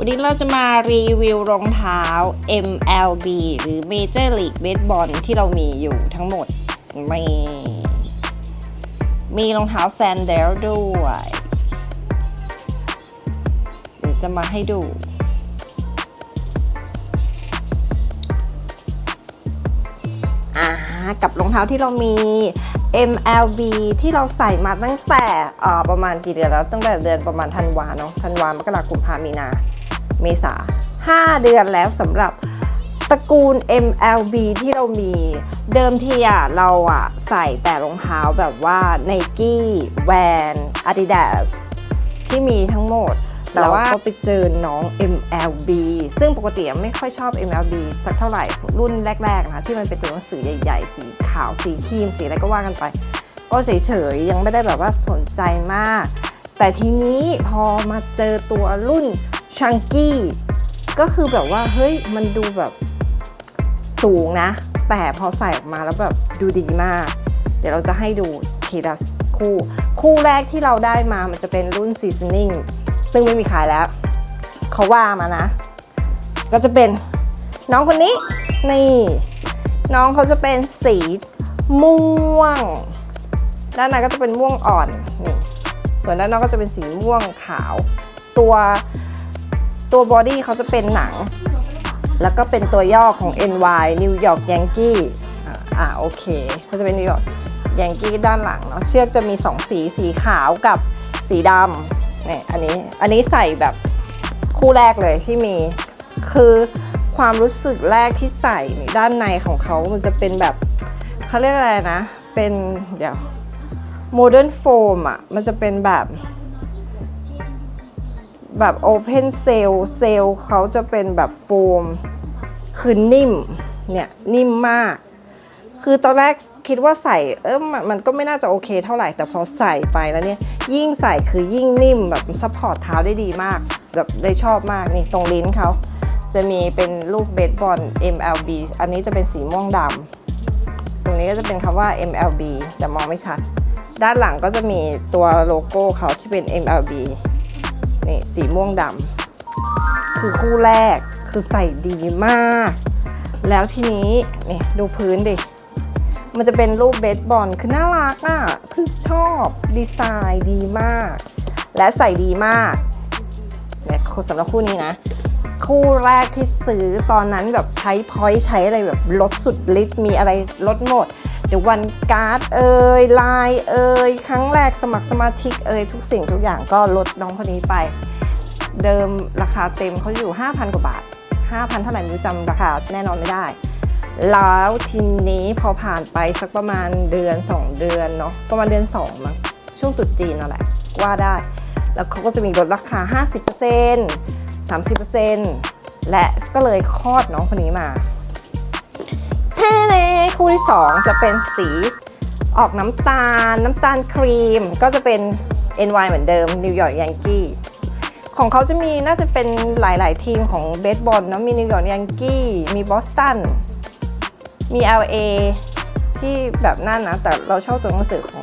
วันนี้เราจะมารีวิวรองเท้า MLB หรือ Major League Baseball ที่เรามีอยู่ทั้งหมด มีมีรองเท้าแซนเดลด้วยเดี๋ยวจะมาให้ดูอ่ากับรองเท้าที่เรามี MLB ที่เราใส่มาตั้งแต่ประมาณกี่เดือนแล้ว ตั้งแต่เดือนประมาณธันวาเนาะธันวามกราคมพามีนา เมษา 5 เดือนแล้วสำหรับตระกูล MLB ที่เรามีเดิมทีอะเราอะใส่แต่รองเท้าแบบว่า Nike Van Adidas ที่มีทั้งหมด แต่ว่าก็ไปเจอน้อง MLB ซึ่งปกติไม่ค่อยชอบ MLB สักเท่าไหร่รุ่นแรกๆนะคะที่มันเป็นตัวหนังสือใหญ่ๆ สีขาวสีครีมสีอะไรก็ว่ากันไป ก็เฉยๆ ยังไม่ได้แบบว่าสนใจมาก แต่ทีนี้พอมาเจอตัวรุ่น ชังกี้ก็คือแบบว่าเฮ้ยมันดูแบบสูงนะ แต่พอใส่ออกมาแล้วแบบดูดีมาก เดี๋ยวเราจะให้ดูทีละคู่ คู่แรกที่เราได้มามันจะเป็นรุ่น seasoning ซึ่งไม่มีขายแล้ว เขาว่ามานะ ก็จะเป็นน้องคนนี้ นี่ น้องเขาจะเป็นสีม่วง ด้านในก็จะเป็นม่วงอ่อนนี่ส่วนด้านนอกก็จะเป็นสีม่วงขาว ตัว ตัวบอดี้เขาจะเป็นหนัง แล้วก็เป็นตัวย่อของ NY New York Yankee อ่าอ่าโอเคก็จะเป็น New York Yankee ด้านหลังเนาะเชือกจะมี 2 สีสีขาวกับสีดำนี่อันนี้อันนี้ใส่แบบคู่แรกเลยที่มีคือความรู้สึกแรกที่ใส่ด้านในของเขามันจะเป็นแบบเขาเรียกอะไรนะ เป็นเดี๋ยวโมเดิร์นโฟมอะ มันจะเป็นแบบ แบบโอเพนเซลเซลเขาจะเป็นแบบโฟม คือนิ่ม เนี่ยนิ่มมาก คือตอนแรกคิดว่าใส่เออมันมันก็ไม่น่าจะโอเคเท่าไหร่ แต่พอใส่ไปแล้วเนี่ย ยิ่งใส่คือยิ่งนิ่มแบบซัพพอร์ตเท้าได้ดีมาก แบบได้ชอบมากนี่ตรงลิ้นเขาจะมีเป็นรูปเบสบอล MLB อันนี้จะเป็นสีม่วงดำ ตรงนี้ก็จะเป็นคำว่า MLB แต่มองไม่ชัด ด้านหลังก็จะมีตัวโลโก้เขาที่เป็น MLB นี่สีม่วงดำคือคู่แรกคือใส่ดีมาก แล้วทีนี้นี่ดูพื้นดิ มันจะเป็นรูปเบสบอลคือน่ารักอะ คือชอบดีไซน์ดีมาก และใส่ดีมากเนี่ยสำหรับคู่นี้นะ คู่แรกที่ซื้อตอนนั้นแบบใช้พอยต์ใช้อะไรแบบลดสุดฤทธิ์มีอะไรลดหมด เดี๋ยววันการ์ดเอ่ยไลน์เอ่ยครั้งแรกสมัครสมาชิกเอ่ยทุกสิ่งทุกอย่างก็ลดน้องคนนี้ไป เดิมราคาเต็มเขาอยู่ 5,000 กว่าบาท 5,000 เท่าไหร่ไม่รู้จำราคาแน่นอนไม่ได้ แล้วทีนี้พอผ่านไปสักประมาณเดือน 2 เดือนเนาะประมาณเดือน2มั้งช่วงตรุษจีนนั่นแหละว่าได้ แล้วเขาก็จะมีลดราคา 50% 30%และก็เลยคลอดน้องคนนี้มา เนคู่ที่ 2 จะเป็นสีออกน้ำตาล น้ำตาลครีม ก็จะเป็น NY เหมือนเดิม New York Yankee ของเขาจะมีน่าจะเป็นหลาย ๆ ทีมของเบสบอลนะมีนิวยอร์กยังกี้มีบอสตันมี LA ที่แบบนั่นนะ แต่เราชอบตัวหนังสือของ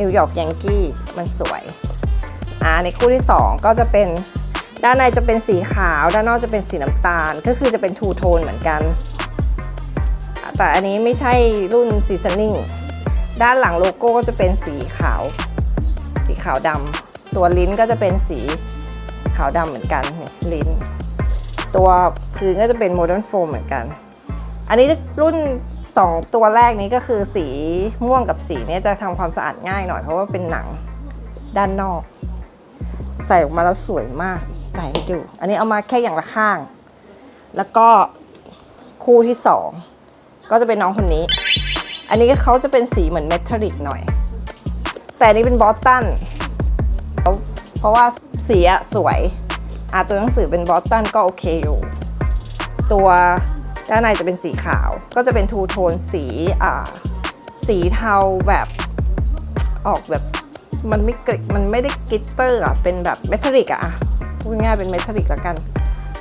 นิวยอร์กยังกี้มันสวยอ่าในคู่ที่ 2 ก็จะเป็นด้านในจะเป็นสีขาว ด้านนอกจะเป็นสีน้ำตาล ก็คือจะเป็นทูโทนเหมือนกัน แต่อันนี้ไม่ใช่รุ่นซีซันนิ่งด้านหลังโลโก้ก็จะเป็นสีขาว สีขาวดำตัวลิ้นก็จะเป็นสีขาวดำเหมือนกันลิ้น ตัวพื้นก็จะเป็นโมเดิร์นโฟมเหมือนกัน อันนี้รุ่น 2 ตัวแรกนี้ก็คือสีม่วงกับสีนี้จะทำความสะอาดง่ายหน่อยเพราะว่าเป็นหนังด้านนอก ใส่ออกมาแล้วสวยมากใส่ให้ดู อันนี้เอามาแค่อย่างละข้าง แล้วก็คู่ที่2 ก็จะเป็นน้องคนนี้ อันนี้เขาจะเป็นสีเหมือนเมทัลลิกหน่อย แต่นี้เป็นบอสตัน เพราะว่าสีอะสวยอะตัวหนังสือเป็นบอสตันก็โอเคอยู่ ตัวด้านในจะเป็นสีขาว ก็จะเป็นทูโทนสีอ่าสีเทาแบบออกแบบมันไม่กริมันไม่ได้กิตเตอร์อะเป็นแบบเมทัลลิกอะอะพูดง่ายๆเป็นเมทัลลิกแล้วกัน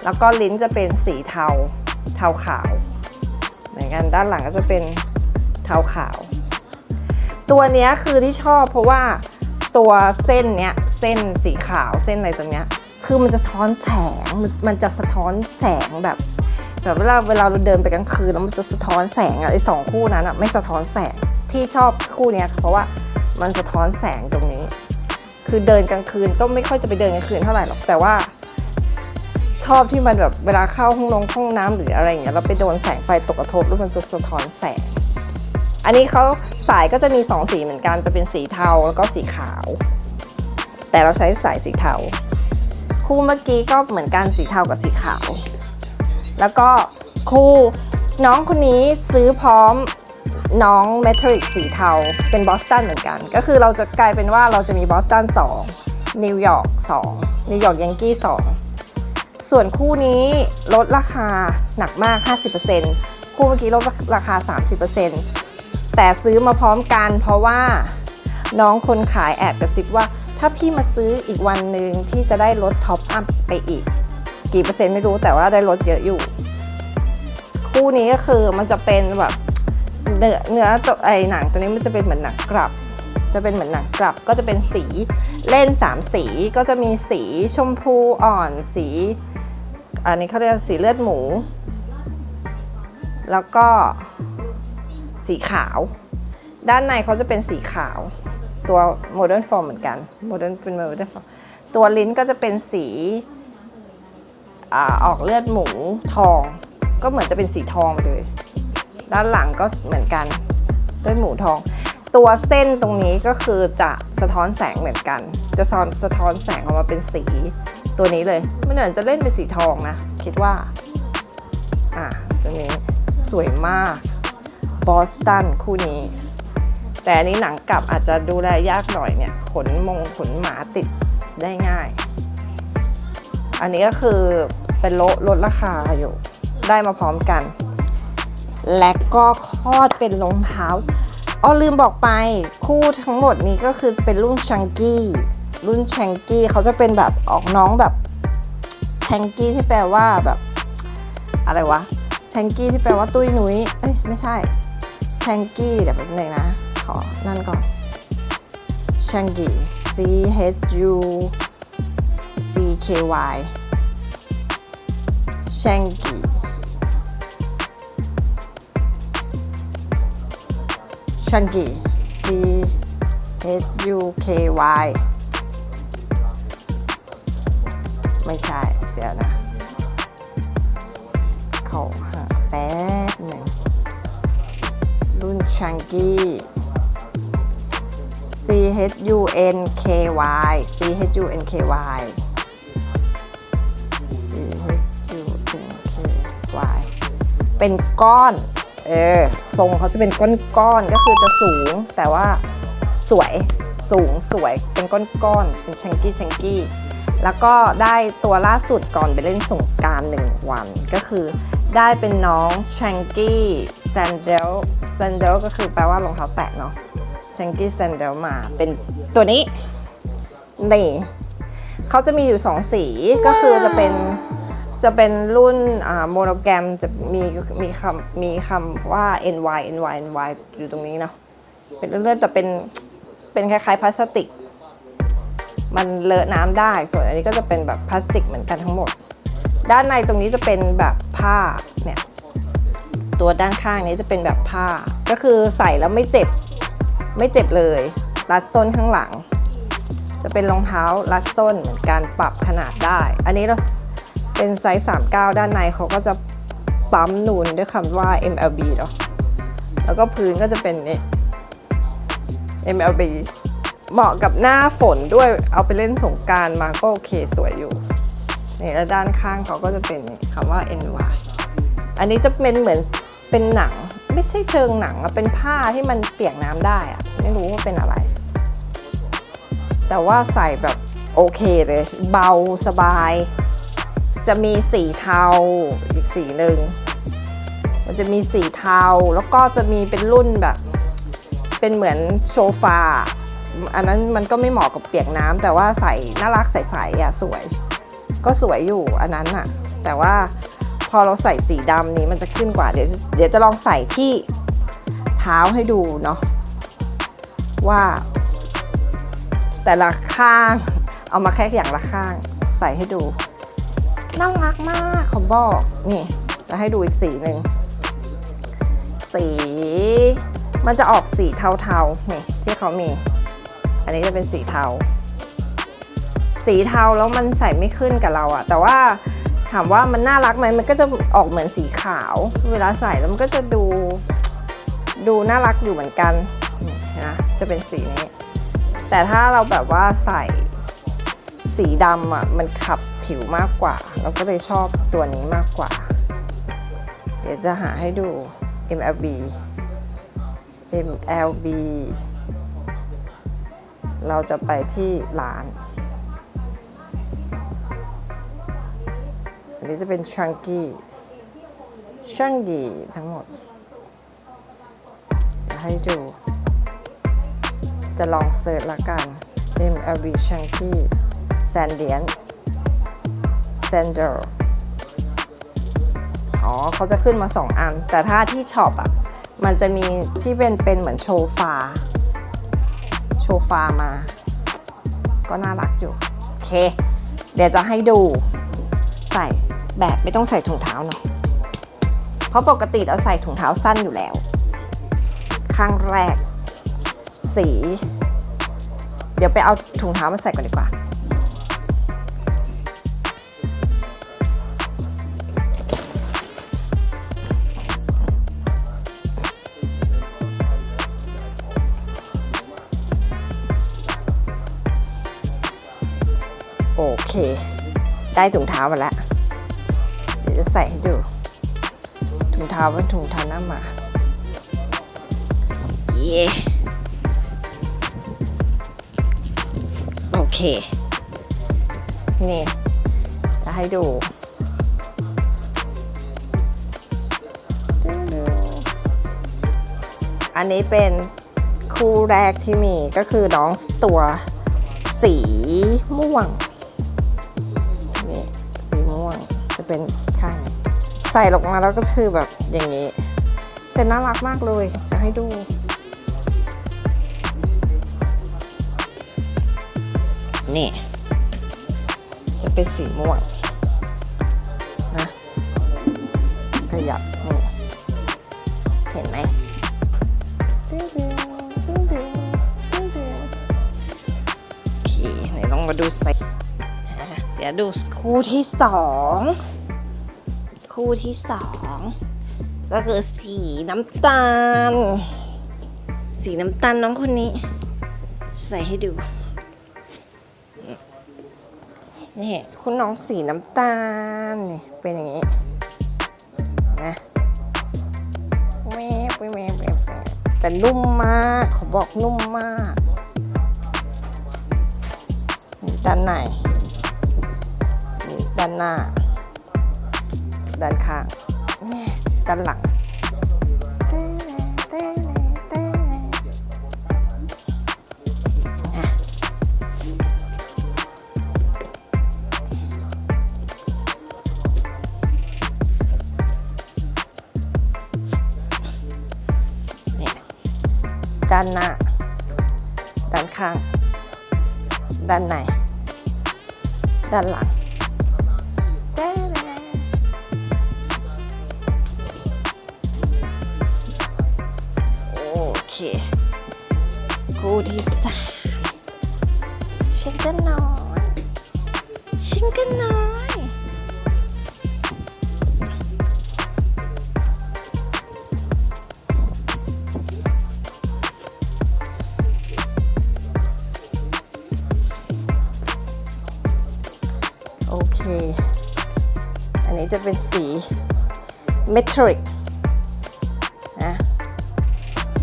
แล้วก็ลิ้นจะเป็นสีเทาเทาขาว เหมือนกันด้านหลังก็จะเป็นเทาขาว ตัวนี้คือที่ชอบเพราะว่าตัวเส้นเนี้ยเส้นสีขาวเส้นอะไรตรงเนี้ยคือมันจะสะท้อนแสงมันมันจะสะท้อนแสงแบบแบบเวลาเวลาเราเดินไปกลางคืนแล้วมันจะสะท้อนแสงอะไอสองคู่นั้นอะไม่สะท้อนแสงที่ชอบคู่เนี้ยเพราะว่ามันสะท้อนแสงตรงนี้ คือเดินกลางคืนก็ไม่ค่อยจะไปเดินกลางคืนเท่าไหร่หรอกแต่ว่า ชอบที่มันแบบเวลาเข้าห้องนงห้องน้ำหรืออะไรอย่างเงี้ยเราไปโดนแสงไฟตกกระทบแล้วมันจะสะท้อนแสง อันนี้เขาสายก็จะมีสองสีเหมือนกันจะเป็นสีเทาแล้วก็สีขาว แต่เราใช้สายสีเทา คู่เมื่อกี้ก็เหมือนกันสีเทากับสีขาว แล้วก็คู่น้องคนนี้ซื้อพร้อมน้องเมทัลลิกสีเทาเป็นบอสตันเหมือนกัน ก็คือเราจะกลายเป็นว่าเราจะมีบอสตัน2นิวยอร์ก2นิวยอร์กยังกี้2 ส่วนคู่นี้ลดราคาหนักมาก 50%คู่เมื่อกี้ลดราคา 30%แต่ซื้อมาพร้อมกันเพราะว่าน้องคนขายแอบกระซิบว่า ถ้าพี่มาซื้ออีกวันหนึ่งพี่จะได้ลดท็อปอัพไปอีก กี่เปอร์เซ็นต์ไม่รู้แต่ว่าได้ลดเยอะอยู่ คู่นี้ก็คือมันจะเป็นแบบเนื้อเนื้อตัวไอหนังตัวนี้มันจะเป็นเหมือนหนังกลับ จะเป็นเหมือนหนังกลับก็จะเป็นสีเล่น 3 สีก็จะมีสีชมพูอ่อนสี อันนี้เขาเรียกสีเลือดหมู แล้วก็สีขาว ด้านในเขาจะเป็นสีขาว ตัวโมเดิร์นฟอร์มเหมือนกันโมเดิร์นเป็นโมเดิร์นฟอร์มตัวลิ้นก็จะเป็นสีอออกเลือดหมูทอง ก็เหมือนจะเป็นสีทองไปเลย ด้านหลังก็เหมือนกันเลือดหมูทอง ตัวเส้นตรงนี้ก็คือจะสะท้อนแสงเหมือนกัน จะสอนสะท้อนแสงออกมาเป็นสี ตัวนี้เลยไม่เหมือนจะเล่นเป็นสีทองนะ คิดว่า อ่าตัวนี้สวยมากบอสตันคู่นี้ แต่อันนี้หนังกลับอาจจะดูแลยากหน่อยเนี่ย ขนมงขนหมาติดได้ง่าย อันนี้ก็คือเป็นลลดราคาอยู่ได้มาพร้อมกัน และก็คอดเป็นรองเท้าอ๋อลืมบอกไปคู่ทั้งหมดนี้ก็คือจะเป็นรุ่นชังกี้ รุ่นแชงกี้เขาจะเป็นแบบออกน้องแบบแชงกี้ที่แปลว่าแบบอะไรวะแชงกี้ที่แปลว่าตุ้ยหนุยเอ้ยไม่ใช่แชงกี้เดี๋ยวแป๊บนึงนะขอนั่นก่อนแชงกี้ C H U C K Y แชงกีแชงกี C H U K Y ไม่ใช่ เดี๋ยวนะ เขาหาแป๊บหนึ่ง รุ่นชังกี้ C H U N K Y C H U N K Y C H U N K Y เป็นก้อน เออ ทรงเขาจะเป็นก้อนๆก็คือจะสูง แต่ว่าสวย สูงสวย เป็นก้อนๆเป็นชังกี้ชังกี้ แล้วก็ได้ตัวล่าสุดก่อนไปเล่นสงการหนึ่งวัน ก็คือได้เป็นน้องชังกี้แซนเดลแซนเดลก็คือแปลว่ารองเท้าแตะเนาะชังกี้แซนเดลมาเป็นตัวนี้ นี่เขาจะมีอยู่สองสีก็คือจะเป็นจะเป็นรุ่นโมโนแกรมจะมีมีคำมีคำว่า ny ny ny อยู่ตรงนี้เนาะเป็นเลื่อนๆแต่เป็นเป็นคล้ายๆพลาสติก มันเลอะน้ำได้ ส่วนอันนี้ก็จะเป็นแบบพลาสติกเหมือนกันทั้งหมด ด้านในตรงนี้จะเป็นแบบผ้าเนี่ยตัวด้านข้างนี้จะเป็นแบบผ้า ก็คือใส่แล้วไม่เจ็บไม่เจ็บเลย รัดส้นข้างหลัง จะเป็นรองเท้ารัดส้นเหมือนกันปรับขนาดได้ อันนี้เราเป็นไซส์ 39 ด้านในเขาก็จะปั๊มนูนด้วยคำว่า MLB เนาะแล้วก็พื้นก็จะเป็นนี่ MLB เหมาะกับหน้าฝนด้วยเอาไปเล่นสงการมาก็โอเคสวยอยู่นี่แล้วด้านข้างเขาก็จะเป็นคำว่า NY อันนี้จะเป็นเหมือนเป็นหนัง ไม่ใช่เชิงหนังอะเป็นผ้าที่มันเปียกน้ำได้อะไม่รู้ว่าเป็นอะไร แต่ว่าใส่แบบโอเคเลย เบาสบาย จะมีสีเทาอีกสีหนึ่งมันจะมีสีเทาแล้วก็จะมีเป็นรุ่นแบบ เป็นเหมือนโซฟา อันนั้นมันก็ไม่เหมาะกับเปียกน้ำแต่ว่าใส่น่ารักใสๆอะสวย ก็สวยอยู่อันนั้นอะ แต่ว่าพอเราใส่สีดำนี้มันจะขึ้นกว่าเดี๋ยวเดี๋ยวจะลองใส่ที่เท้าให้ดูเนาะว่า แต่ละข้างเอามาแค่อย่างละข้างใส่ให้ดูน่ารักมากเขาบอกนี่จะให้ดูอีกสีหนึ่งสี มันจะออกสีเทาๆนี่ที่เขามี อันนี้จะเป็นสีเทา สีเทาแล้วมันใส่ไม่ขึ้นกับเราอะแต่ว่าถามว่ามันน่ารักไหมมันก็จะออกเหมือนสีขาว เวลาใส่แล้วมันก็จะดูดูน่ารักอยู่เหมือนกันนะจะเป็นสีนี้ แต่ถ้าเราแบบว่าใส่สีดำอะมันขับผิวมากกว่า เราก็เลยชอบตัวนี้มากกว่า เดี๋ยวจะหาให้ดู MLB MLB เราจะไปที่ร้าน อันนี้จะเป็นชังกี้ชังกี้ทั้งหมด ให้ดู จะลองเซิร์ชละกัน MLB Chunky Sandian Sander อ๋อเขาจะขึ้นมา 2 อัน แต่ถ้าที่ช็อปอะ มันจะมีที่เป็นเป็นเหมือนโชฟา โชฟามา ก็น่ารักอยู่ โอเค เดี๋ยวจะให้ดูใส่แบบไม่ต้องใส่ถุงเท้าเนาะเพราะปกติเราใส่ถุงเท้าสั้นอยู่แล้ว ข้างแรก สี เดี๋ยวไปเอาถุงเท้ามาใส่ก่อนดีกว่า ได้ถุงเท้ามาแล้วเดี๋ยวจะใส่ให้ดู ถุงเท้าเป็นถุงเท้าหน้าหมา เย่โอเค นี่จะให้ดูอันนี้เป็นคู่แรกที่มีก็คือน้องตัวสีม่วง เป็นข้างใส่ลงมาแล้วก็คือแบบอย่างนี้ แต่น่ารักมากเลยจะให้ดู นี่ จะเป็นสีม่วงนะขยับนี่เห็นไหมตึ้งตึ้งตึ้งตึ้งตึ้งตึ้งโอเคไหนลองมาดูใส่เดี๋ยวดูคู่ที่สอง คู่ที่สองก็คือสีน้ำตาล สีน้ำตาลน้องคนนี้ ใส่ให้ดูนี่คุณน้องสีน้ำตาลนี่เป็นอย่างนี้นะแม่แม่แม่แม่แต่นุ่มมากเขาบอกนุ่มมากนี่ด้านในนี่ด้านหน้า ด้านข้างด้านหลังเนี่ยด้านหน้า ด้านข้าง ด้านใน ด้านหลัง อเคคู่ที่สามฉันก็น้อยฉันก็น้อยโอเค อันนี้จะเป็นสีเมทริกนะ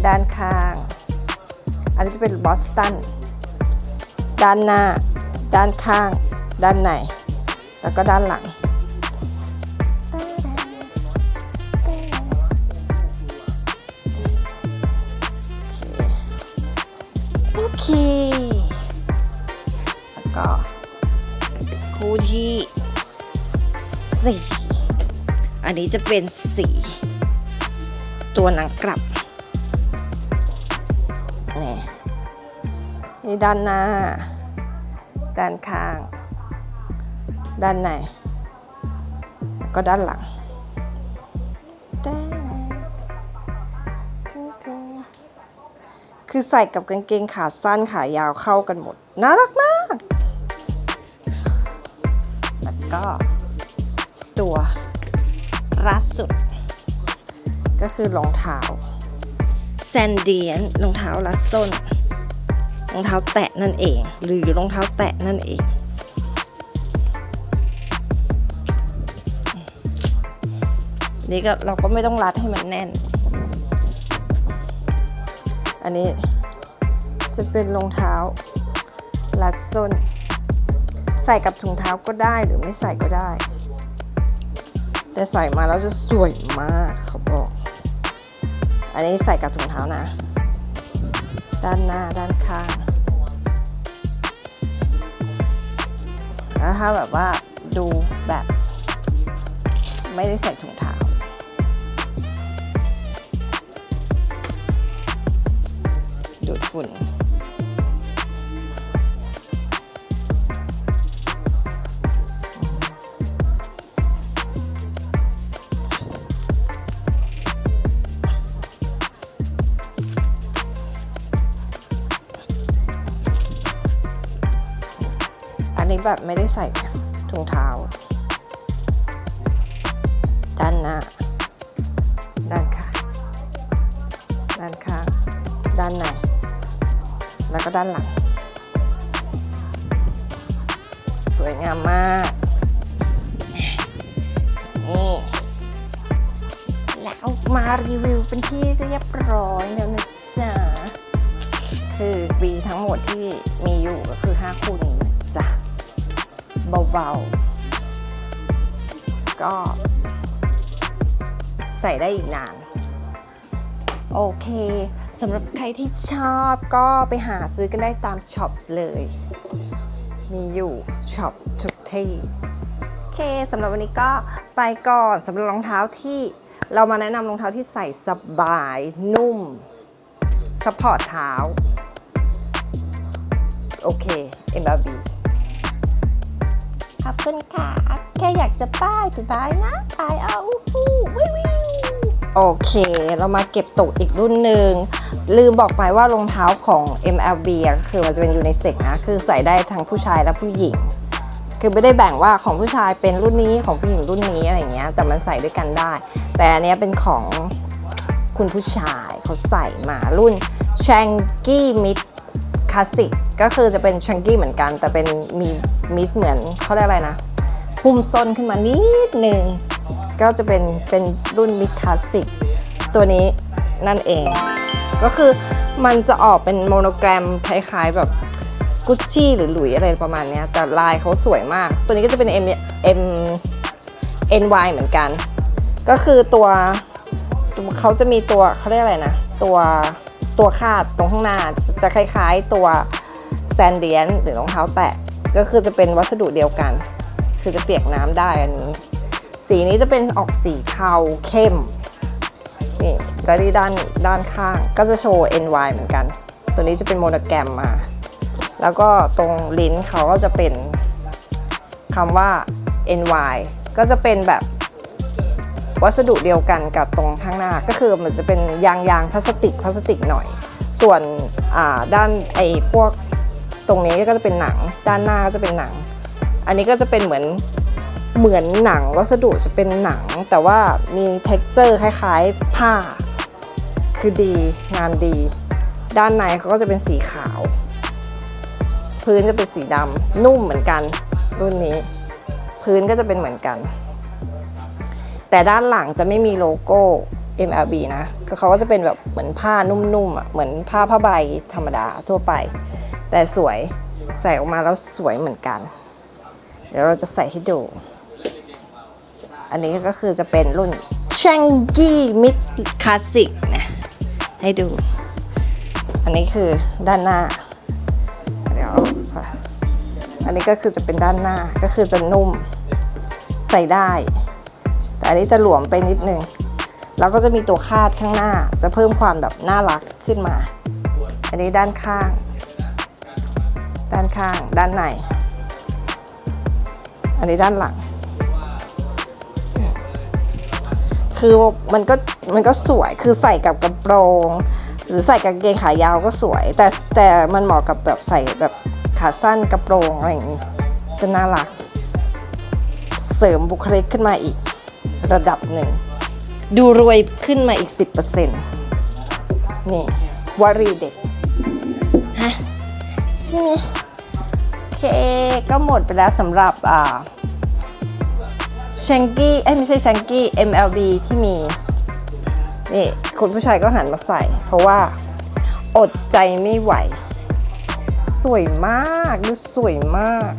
ด้านข้าง อันนี้จะเป็นบอสตัน ด้านหน้า ด้านข้าง ด้านใน แล้วก็ด้านหลัง โอเค แล้วก็คู่ที่สี่อันนี้จะเป็นสี ตัวหนังกลับ นี่ด้านหน้า ด้านข้าง ด้านในแล้วก็ด้านหลังคือใส่กับกางเกงขาสั้นขายาวเข้ากันหมด น่ารักมาก แล้วก็ตัวรัดสุด ก็คือรองเท้าแซนเดียนรองเท้ารัดส้น รองเท้าแตะนั่นเอง หรือรองเท้าแตะนั่นเองนี่ก็เราก็ไม่ต้องรัดให้มันแน่น อันนี้จะเป็นรองเท้ารัดส้น ใส่กับถุงเท้าก็ได้หรือไม่ใส่ก็ได้ แต่ใส่มาแล้วจะสวยมากเขาบอก อันนี้ใส่กับถุงเท้านะ ด้านหน้าด้านข้างแล้วถ้าแบบว่าดูแบบไม่ได้ใส่ถุงเท้าดูดฝุ่น แบบไม่ได้ใส่ถุงเท้า ด้านหน้า ด้านข้างด้านข้าง ด้านใน แล้วก็ด้านหลัง สวยงามมาก นี่แล้วมารีวิวเป็นที่เรียบร้อยแล้วนะจ๊ะคือปีทั้งหมดที่มีอยู่ก็คือ 5 คู่ เบาๆ ก็ใส่ได้อีกนาน โอเคสำหรับใครที่ชอบก็ไปหาซื้อกันได้ตามช็อปเลย มีอยู่ช็อปทุกที่โอเคสำหรับวันนี้ก็ไปก่อนสำหรับรองเท้าที่เรามาแนะนำรองเท้าที่ใส่สบายนุ่มซัพพอร์ตเท้า โอเค MLB อบคุณค่ะ แค่อยากจะป้ายไปบายนะบายเอาฟูวิววิวโอเค เรามาเก็บตกอีกรุ่นหนึ่ง ลืมบอกไปว่ารองเท้าของ MLB ก็คือมันจะเป็นยูนิเซ็กนะ คือใส่ได้ทั้งผู้ชายและผู้หญิง คือไม่ได้แบ่งว่าของผู้ชายเป็นรุ่นนี้ของผู้หญิงรุ่นนี้อะไรเงี้ย แต่มันใส่ด้วยกันได้ แต่อันเนี้ยเป็นของคุณผู้ชายเขาใส่มารุ่น c h a n g y Mid คลาสสิกก็คือจะเป็นชังกี้เหมือนกัน แต่เป็นมีมิดเหมือนเขาเรียกอะไรนะหุ้มส้นขึ้นมานิดนึงก็จะเป็นเป็นรุ่นมิดคลาสสิกตัวนี้นั่นเอง ก็คือมันจะออกเป็นโมโนแกรมคล้ายๆแบบกุชชี่หรือหลุยอะไรประมาณนี้แต่ลายเขาสวยมาก ตัวนี้ก็จะเป็น M M N Y เหมือนกัน ก็คือตัวเขาจะมีตัวเขาเรียกอะไรนะ ตัว ตัวคาดตรงข้างหน้าจะคล้ายๆตัวแซนเดียนหรือรองเท้าแตะก็คือจะเป็นวัสดุเดียวกัน คือจะเปียกน้ำได้อันนี้ สีนี้จะเป็นออกสีเทาเข้มนี่แล้วที่ด้านด้านข้างก็จะโชว์ NY เหมือนกัน ตัวนี้จะเป็นโมโนแกรมมา แล้วก็ตรงลิ้นเขาก็จะเป็นคำว่า NY ก็จะเป็นแบบ วัสดุเดียวกันกับตรงข้างหน้าก็คือมันจะเป็นยางยางพลาสติกพลาสติกหน่อย ส่วนด้านไอ้พวกตรงนี้ก็จะเป็นหนัง ด้านหน้าก็จะเป็นหนัง อันนี้ก็จะเป็นเหมือนเหมือนหนังวัสดุจะเป็นหนัง แต่ว่ามี t e x t อร์คล้ายๆผ้า คือดีงานดี ด้านในเขาก็จะเป็นสีขาว พื้นจะเป็นสีดำนุ่มเหมือนกันรุ่นนี้ พื้นก็จะเป็นเหมือนกัน แต่ด้านหลังจะไม่มีโลโก้ MLB นะเขาก็จะเป็นแบบเหมือนผ้านุ่มๆอะเหมือนผ้าผ้าใบธรรมดาทั่วไป แต่สวยใส่ออกมาแล้วสวยเหมือนกัน เดี๋ยวเราจะใส่ให้ดู อันนี้ก็คือจะเป็นรุ่น c h a n g y Mid Classic นะให้ดู อันนี้คือด้านหน้า เดี๋ยวค่ะอันนี้ก็คือจะเป็นด้านหน้าก็คือจะนุ่มใส่ได้ อันนี้จะหลวมไปนิดนึง แล้วก็จะมีตัวคาดข้างหน้า จะเพิ่มความแบบน่ารักขึ้นมา อันนี้ด้านข้าง ด้านข้าง ด้านใน อันนี้ด้านหลัง คือมันก็มันก็สวย คือใส่กับกระโปรง หรือใส่กางเกงขายาวก็สวย แต่แต่มันเหมาะกับแบบใส่แบบขาสั้นกระโปรงอะไรอย่างนี้ จะน่ารัก เสริมบุคลิกขึ้นมาอีก ระดับหนึ่ง ดูรวยขึ้นมาอีก 10%นี่วรีเด็ดฮะใช่ไหมโอเค ก็หมดไปแล้วสำหรับอ่าชังกี้เอ้ยไม่ใช่ชังกี้ MLB ที่มี นี่คุณผู้ชายก็หันมาใส่ เพราะว่าอดใจไม่ไหว สวยมาก ดูสวยมาก